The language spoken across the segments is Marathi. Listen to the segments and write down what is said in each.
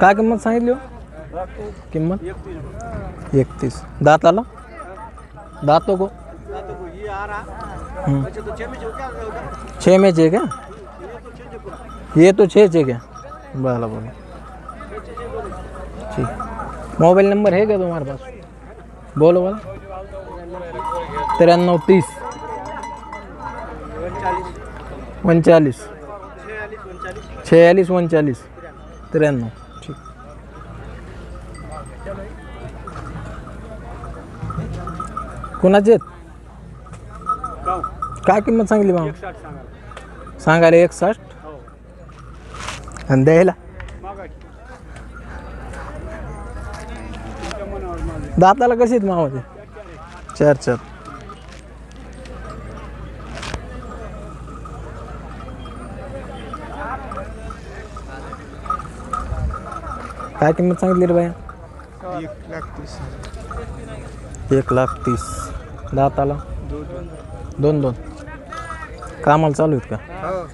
काय किंमत सांगितली किंमत? एकतीस. दाताला दातो को हम्म. छः में छः क्या ये तो छः छः क्या? बोला बोला. ठीक. मोबाईल नंबर है क्या तुम्हारे पास? बोलो बोला. त्र्याण्णव तीस. उनचालीस छयालीस पंचेचाळीस त्र्याण्णव. ठीक. कोणाचे आहेत? काय किंमत सांगली मग सांगायला एकसष्ट? आणि द्यायला? दाताला कशी आहेत मामाचे? चार चार. काय किंमत सांगितली रे बाया? एक लाख तीस एक लाख तीस. दाताला? दोन दोन. कामाला चालू आहेत का? हो.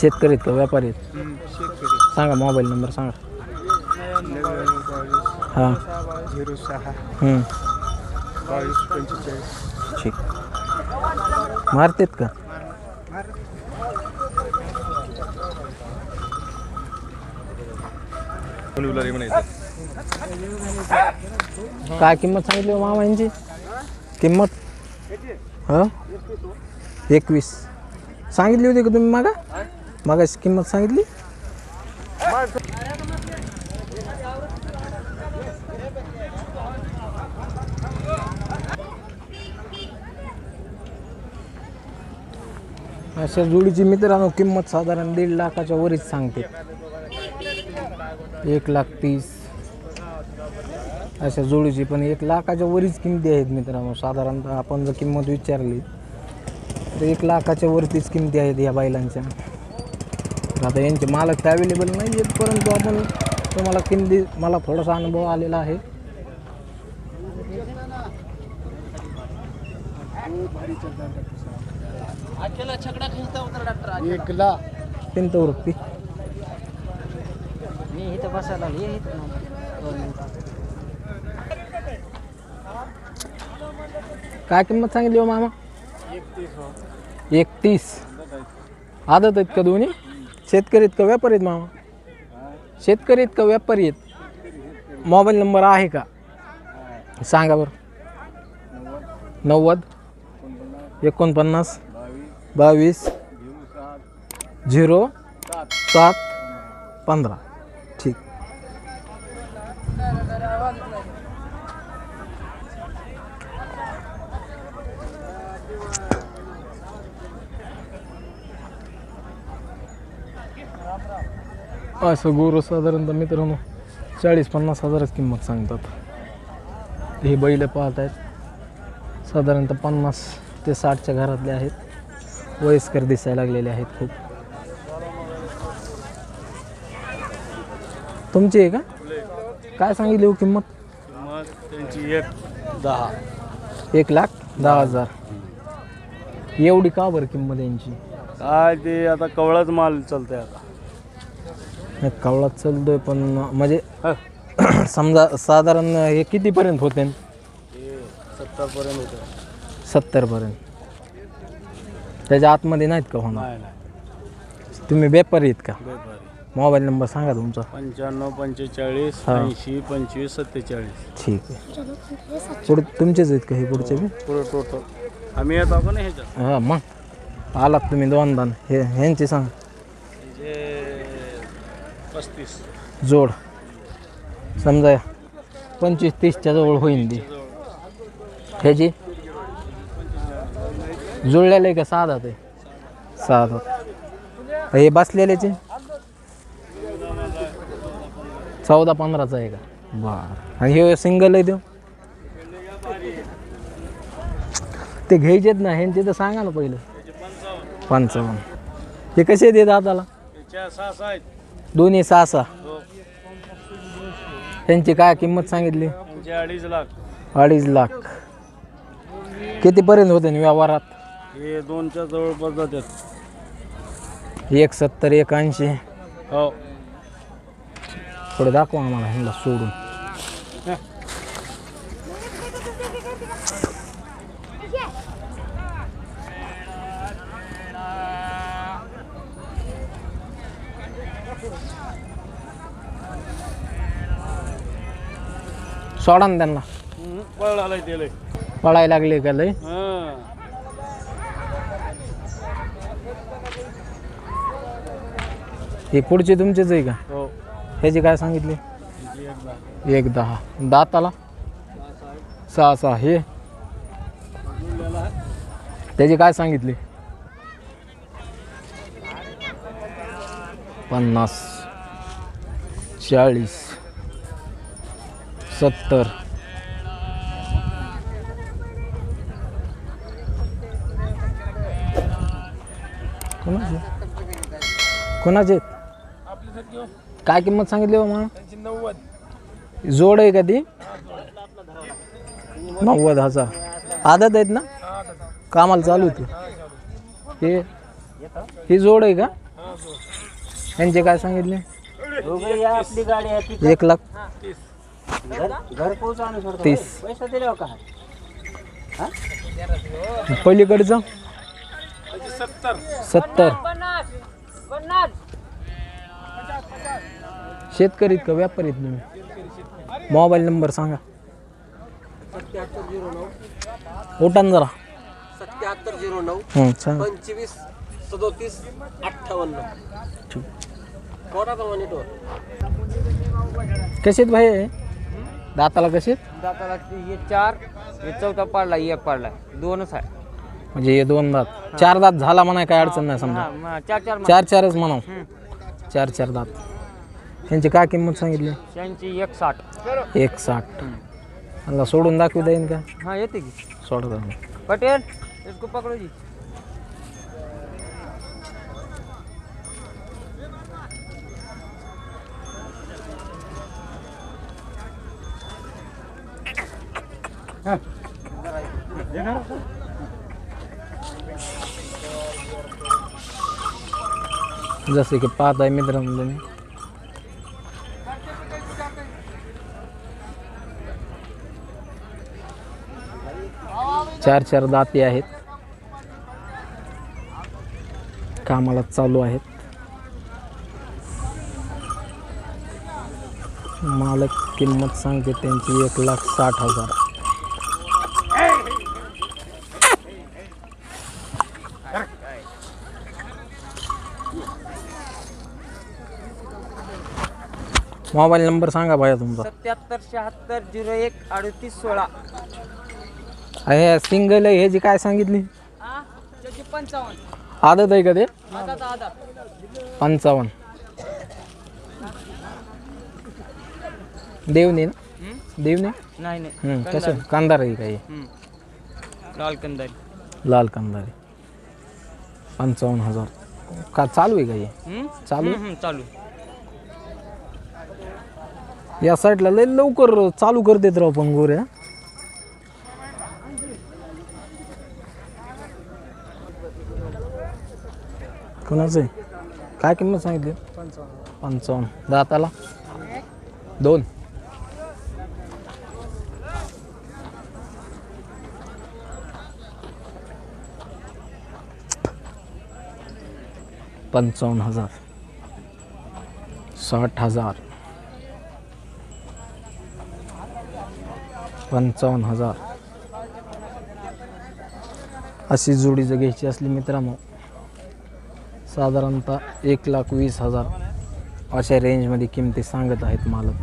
शेतकरी आहेत का? व्यापारी आहेत? शेतकरी. सांगा मोबाईल नंबर सांगा. नव्याण्णव बावीस. हां. झिरो सहा. हम्म, बावीस पंचेचाळीस. ठीक. मारतेत का? काय किंमत सांगितली हो मामा यांची किंमत एकवीस. सांगितली होती का तुम्ही मागा? मागा किंमत सांगितली? अशा जोडीची मित्रांनो किंमत साधारण दीड लाखाच्या वरीच सांगते. एक लाख तीस. अशा जोडीची पण एक लाखाच्या वरीच किमती आहेत मित्रांनो. साधारणतः आपण जर किंमत विचारली तर एक लाखाच्या वरतीच किमती आहेत या बैलांच्या. आता यांचे मालक तर अवेलेबल नाही आहेत परंतु आपण तुम्हाला किमती मला थोडासा अनुभव आलेला आहे. एक लाख पिंत वृत्ती बसायला लागलो. ये इथं मग. दोन मिनिटं. काय किंमत सांगितली हो मामा? एकतीस. आदत आहेत का दोन्ही? शेतकरी आहेत का व्यापारी आहेत मामा? शेतकरी आहेत का व्यापारी आहेत? मोबाईल नंबर आहे का? सांगा बरं. नव्वद, एकोणपन्नास, बावीस, झिरो, सात, पंधरा. असं गोरं साधारणतः मित्रांनो चाळीस पन्नास हजारच किंमत सांगतात. हे बैल पाहत आहेत साधारणतः पन्नास ते साठच्या घरातले आहेत. वयस्कर दिसायला लागलेले आहेत खूप. तुमची आहे का? काय सांगितली हो किंमत? त्यांची एक दहा. एक लाख दहा हजार. एवढी का बरं किंमत यांची? काय ते आता कवळाच माल चालतंय आता. नाही, चालतोय पण म्हणजे समजा साधारण हे कितीपर्यंत होते? सत्तरपर्यंत होतं. सत्तरपर्यंत. त्याच्या आतमध्ये नाहीत का होणार? नाही नाही. तुम्ही व्यापारी आहेत का? मोबाईल नंबर सांगा तुमचा. पंच्याण्णव पंचेचाळीस हा. ऐंशी पंचवीस सत्तेचाळीस. ठीक आहे. पुढे तुमचेच आहेत का हे पुढचे बी? पुढं टोटल. आम्ही येतो ह्याच्यात. हां मग. आलात तुम्ही दोनदा. हे ह्यांचे सांगा. पस्तीस. जोड. समजा पंचवीस तीसच्या जवळ होईल ती. ह्याची? जुळलेलं आहे का साधा ते? साधा. हे बसलेल्याचे? चौदा पंधराचा आहे का? बर. आणि हे सिंगल आहे तो? ते घ्यायचेत ना ह्यांचे तर सांगा ना पहिलं. पंचावन्न. हे कसे देत दादाला? दोन्ही सहा सहा हो. त्यांची काय किंमत सांगितली? अडीच लाख. अडीच लाख. कितीपर्यंत होते ना व्यवहारात? हे दोनच्या जवळपास जातात एक सत्तर एक ऐंशी. हो. थोडं दाखवा आम्हाला ह्यांना सोडून. सोडा ना त्यांना पळ आलाय त्याला पळायला लागले का लय? हां. हे पुढचे तुमचेच आहे का? हो. ह्याची काय सांगितले? एक दहा. दाताला? सहा सहा. हे? त्याची काय सांगितले? पन्नास चाळीस सत्तर. कोणाचे? कोणाचे? आहेत? काय किंमत सांगितली हो मग जोड आहे का ती? नव्वद हजार. आदत आहेत ना? कामाला चालू होती हे ही जोड आहे का? यांचे काय सांगितले? दोघे या आपली गाडी आहे ती एक लाख. घर घर पोहोच आणून सोडतो. तीस. पैसा दिले हो का? पलीकडचं सत्तर. शेतकरीत का? व्यापारीत तुम्ही? मोबाईल नंबर सांगा. सत्याहत्तर झिरो नऊ. उठा ना जरा. सत्याहत्तर झिरो नऊ. हं, सांगा. पंचवीस. सदोतीस अठ्ठावन्न. कोणाचा मॉनिटर आहेत भाई? दाताला आहेत? दाताला हे चार हे चौथा पाडला एक पाडला. दोनच आहे. म्हणजे हे दोन दात. चार दात झाला म्हणा काय अडचण नाही समजा. चार चार चार चारच म्हणा चार चार दात. यांची काय किंमत सांगितली? त्यांची एक साठ. एक साठ. सोडून दाखवू देईन का? हा येते की. सोडा त्यांना. पटेल इसको पकड़ो जी जसे की पाहत आहे मित्रांनो तुम्ही. चार चार दाते आहेत. कामाला चालू आहेत. मालक किंमत सांगते त्यांची एक लाख साठ हजार. मोबाईल नंबर सांगा भाया तुमचा. सत्याहत्तर शहात्तर झिरो एक अडतीस सोळा. हे सिंगल आहे ह्याची काय सांगितली? त्याची पंचावन्न. आदत आहे का ते? पंचावन्न. देवने ना? देवने नाही नाही. कसं? कांदार आहे काही. लाल कंदारी लाल कांदार आहे पंचावन्न हजार. का चालू आहे का हे? हम्म? चालू हम्म, हम्म, चालू या साईडला लय लवकर चालू कर देत राव पण गोऱ्या. कोणाचं आहे? काय किंमत सांगितली? पंचावन्न. दाताला? दोन. पंचावन्न हजार. साठ हजार. पंचावन्न हजार. अशी जोडी जर घ्यायची असली मित्रांनो साधारणतः एक लाख वीस हजार अशा रेंजमध्ये किमती सांगत आहेत मालक.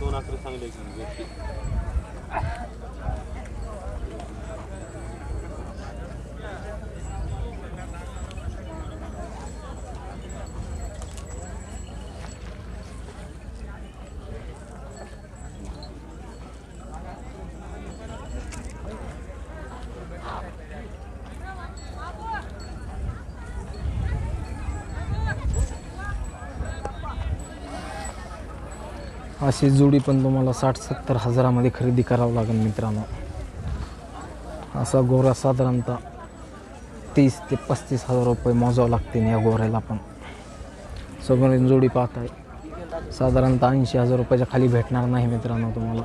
दोन अशी जोडी पण तुम्हाला साठ सत्तर हजारामध्ये खरेदी करावं लागेल मित्रांनो. असा गोरा साधारणतः तीस ते पस्तीस हजार रुपये मोजावं लागतील या गोऱ्याला पण. समोरील जोडी पाहताय. साधारणतः ऐंशी हजार रुपयाच्या खाली भेटणार नाही मित्रांनो तुम्हाला.